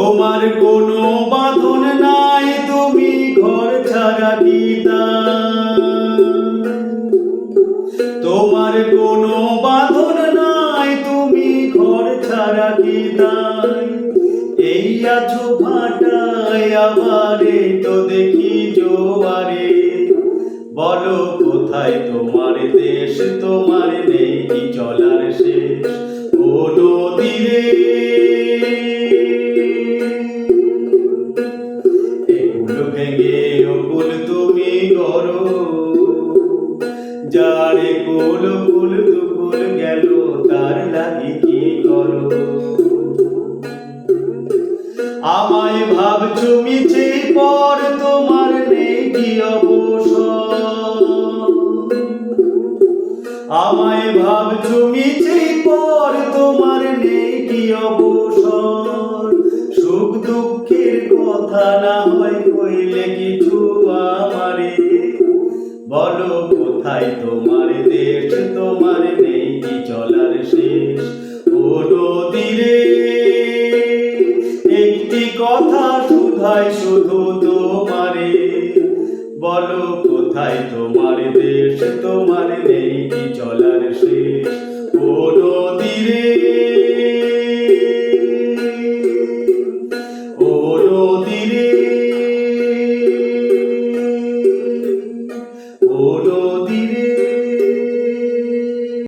তোমার কোনো বাঁধন নাই, তুমি ঘর ছাড়া গীতা তোমার কোনো বাঁধন নাই, তুমি ঘর ছাড়া দায় এই আছো ভাটায় আবারে তো দেখি জোয়ারে। বলো, কোথায় তোমার দেশ? তোমার নেই চলার শেষ? যারে কুল কুল দুকুল গেল, তার লাগি কি করো আমায় ভাবছ মিছে পর তোমার নেই কি অবসর। আমায় ভাবছ মিছে পর তোমার নেই কি অবসর। সুখ দুঃখের কথা না বলো কোথায় তোমার দেশ? তোমার নেই কি চলার শেষ। ও নদীরে একটি কথা শুধায় শুধু তোমারে। বলো কোথায় তোমার দেশ? তোমার নেই কি চলার শেষ। ও নদীরে ও নদী